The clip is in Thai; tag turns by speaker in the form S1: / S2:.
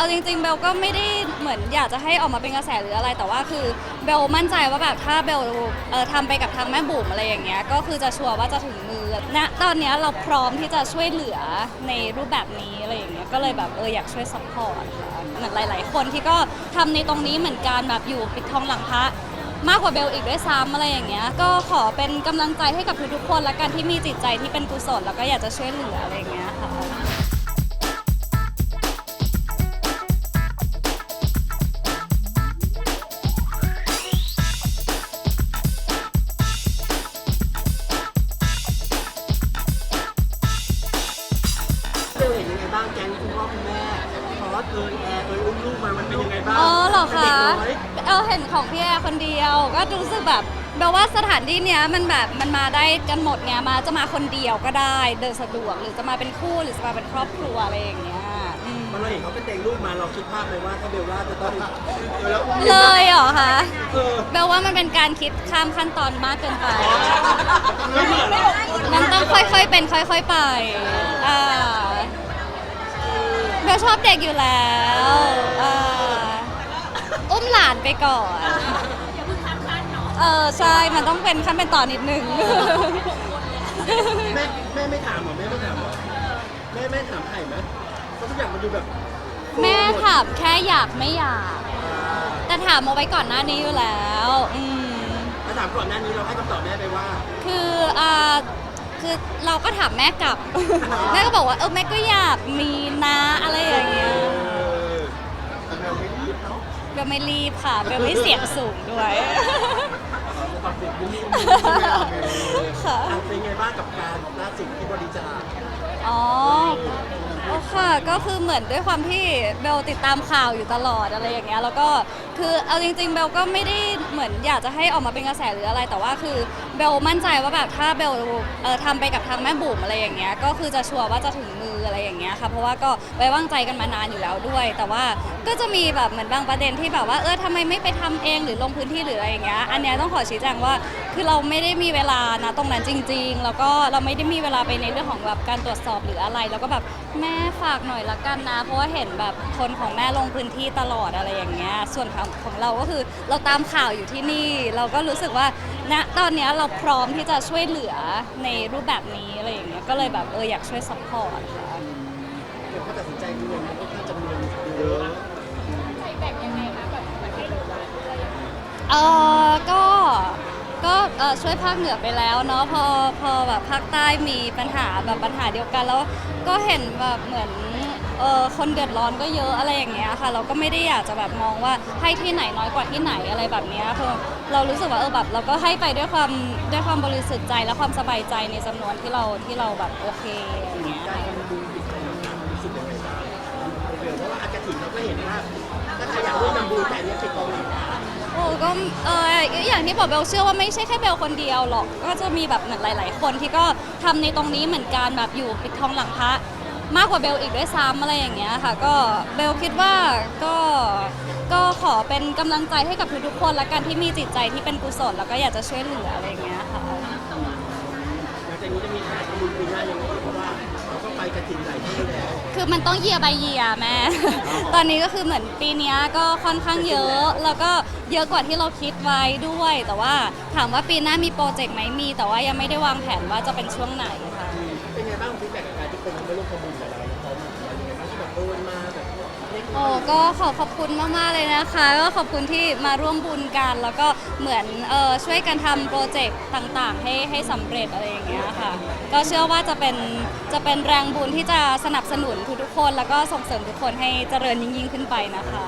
S1: เอาจริงๆเบลก็ไม่ได้เหมือนอยากจะให้ออกมาเป็นกระแสหรืออะไร แต่ว่าคือเบลมั่นใจว่าแบบถ้าเบลเออทำไปกับทางแม่บุ๋มอะไรอย่างเงี้ยก็คือจะชัวร์ว่าจะถึงมือณตอนเนี้ยเราพร้อมที่จะช่วยเหลือในรูปแบบนี้อะไรอย่างเงี้ยก็เลยแบบเอออยากช่วยซัพพอร์ตค่ะเหมือนหลาย ๆ คนที่ก็ทำในตรงนี้เหมือนกันแบบอยู่ปิดทองหลังพระ มากกว่าเบลอีกด้วยซ้ำอะไรอย่างเงี้ย ก็ขอเป็นกำลังใจให้กับทุกๆคนและกันที่มีจิตใจที่เป็นกุศลแล้วก็อยากจะช่วยเหลืออะไรอย่างเงี้ยค่ะ
S2: คุณพ่อคุณแม่พอสเอิญแอร์เอิญอุ้มลูกมามันเป็นยังไงบ้าง
S1: อ๋อเหรอ
S2: เป็น
S1: คะ
S2: เด็กน้อย
S1: เออเห็นของพี่แอร์คนเดียว ก็รู้สึกแบบแปลว่าสถานที่เนี้ยมันแบบมันมาได้กันหมดไงมาจะมาคนเดียวก็ได้เดินสะดวกหรือจะมาเป็นคู่หรือจะมาเป็นครอบครัวอะไรอย่างเงี้ยอืม
S2: พอเราเห็นเขาเป็นเด็กลูกมาเราคิดภาพเลยว่าถ้าเบลล่าจะต้องเออแล้วอุ้ม
S1: เลยเหรอคะ
S2: เออ
S1: แปลว่ามันเป็นการคิดข้ามขั้นตอนมากเกินไป
S2: แล้วเหมือนเหรอ
S1: มันต้องค่อยๆเป็นค่อย ๆ ไปอ่า เบลชอบเด็กอยู่แล้วอ่าอุ้มหลานไปก่อนเออใช่ มันต้องเป็นขั้นเป็นตอนนิดนึง
S2: แม่แม่ไม่ถามเหรอแม่ไม่ถามเหรอแม่แม่ถามไถ่ไหมเพราะทุกอย่างมันดูแบบ
S1: แม่ถามแค่อยากไม่อยาก แต่ถามเอาไว้ก่อนหน้านี้อยู่แล้ว อืม
S2: ถ้าถามก่อนหน้านี้เราให้คำตอบแม่ไปว่า
S1: คืออ่า คือเราก็ถามแม่กลับ แม่ก็บอกว่าเออแม่ก็อยากมีนะอะไรอย่างเงี้ย
S2: เออแต่เบลไม่รีบเนาะ
S1: เบลไม่รีบค่ะเบลไม่เสียงสูงด้วย
S2: ปรับเปลี่ยนนิ่งๆ
S1: ค่ะ
S2: อะ เป็นไงบ้างกับการล่าสุดที่บริจาค
S1: อ๋อโอ้ค่ะ ก็คือเหมือนด้วยความที่เบลติดตามข่าวอยู่ตลอดอะไรอย่างเงี้ยแล้วก็คือเอาจริง ๆ เบลก็ไม่ได้เหมือนอยากจะให้ออกมาเป็นกระแสหรืออะไรแต่ว่าคือเบลมั่นใจว่าแบบถ้าเบลเออทำไปกับทางแม่บุ๋มอะไรอย่างเงี้ยก็คือจะชัวร์ว่าจะถึงมืออะไรอย่างเงี้ยค่ะเพราะว่าก็ไว้วางใจกันมานานอยู่แล้วด้วย แต่ว่าก็จะมีแบบเหมือนบางประเด็นที่แบบว่าเออทำไมไม่ไปทำเองหรือลงพื้นที่หรืออะไรอย่างเงี้ยอันเนี้ยต้องขอชี้แจงว่าคือเราไม่ได้มีเวลานะตรงนั้นจริง ๆ แล้วก็เราไม่ได้มีเวลาไปในเรื่องของแบบการตรวจสอบหรืออะไร แล้วก็แบบแม่ฝากหน่อยละกันนะ เพราะว่าเห็นแบบคนของแม่ลงพื้นที่ตลอดอะไรอย่างเงี้ย ส่วนของของเราก็คือเราตามข่าวอยู่ที่นี่ เราก็รู้สึกว่าณตอนเนี้ยเราพร้อมที่จะช่วยเหลือในรูปแบบนี้อะไรอย่างเงี้ย ก็เลยแบบเอออยากช่วยซัพพอร์ตค่ะ
S2: เดี๋ยวเขาตัดสินใจเงินมันก็ค่อนข้างจำนวนเยอะ
S1: เออก็ก็ เออช่วยภาคเหนือไปแล้วเนาะพอพอแบบภาคใต้มีปัญหาแบบปัญหาเดียวกันแล้วก็เห็นแบบเหมือนเออคนเดือดร้อนก็เยอะอะไรอย่างเงี้ยค่ะ เราก็ไม่ได้อยากจะแบบมองว่าให้ที่ไหนน้อยกว่าที่ไหนอะไรแบบเนี้ยคือเรารู้สึกว่าเออแบบเราก็ให้ไปด้วยความด้วยความบริสุทธิ์ใจและความสบายใจในจำนวนที่เราที่เราแบบโอเคอย่างเงี้ย
S2: การทำบุญปิดทองหลังพระรู้สึกยังไงบ้างเบลเพราะว่าอากาศถิ่นเราก็เห็นว่าถ้าใครอยากร่วมทำบุญแต่อันเนี้ยปิดทองหลังพระ
S1: อ้ก็เอออย่างที่บอกเบลเชื่อว่าไม่ใช่แค่เบลคนเดียวหรอก ก็จะมีแบบเหมือนหลาย ๆ คนที่ก็ทำในตรงนี้เหมือนกันแบบอยู่ปิดทองหลังพระมากกว่าเบลอีกด้วยซ้ำอะไรอย่างเงี้ยค่ะ ก็เบลคิดว่าก็ก็ขอเป็นกำลังใจให้กับทุกๆคนและกันที่มีจิตใจที่เป็นกุศลแล้วก็อยากจะช่วยเหลืออะไรอย่างเงี้ยค่ะ
S2: หลังจากนี้จะมีแผนทำบุญปีหน้ายังไง ไปกระถิ่นหลายที่แล้ว
S1: คือมันต้องเยียบายเยียแม่ ตอนนี้ก็คือเหมือนปีเนี้ยก็ค่อนข้างเยอะ แล้วก็เยอะกว่าที่เราคิดไว้ด้วย แต่ว่าถามว่าปีหน้ามีโปรเจกต์ไหมมี แต่ว่ายังไม่ได้วางแผนว่าจะเป็นช่วงไหนค่ะ
S2: เป็นไงบ้างฟีดแบ็กกับการที่คนมาร่วมทำบุญกับเราเขาายังไงบ้างที่แบบเออมาแบบ
S1: โอ้ก็ขอขอบคุณมากๆเลยนะคะก็ขอบคุณที่มาร่วมบุญกัน แล้วก็เหมือนเออช่วยกันทำโปรเจกต์ต่างๆ ให้ให้สำเร็จอะไรอย่างเงี้ยค่ะ ก็เชื่อว่าจะเป็นจะเป็นแรงบุญที่จะสนับสนุนทุกๆคน แล้วก็ส่งเสริมทุกคนให้เจริญยิ่งๆขึ้นไปนะคะ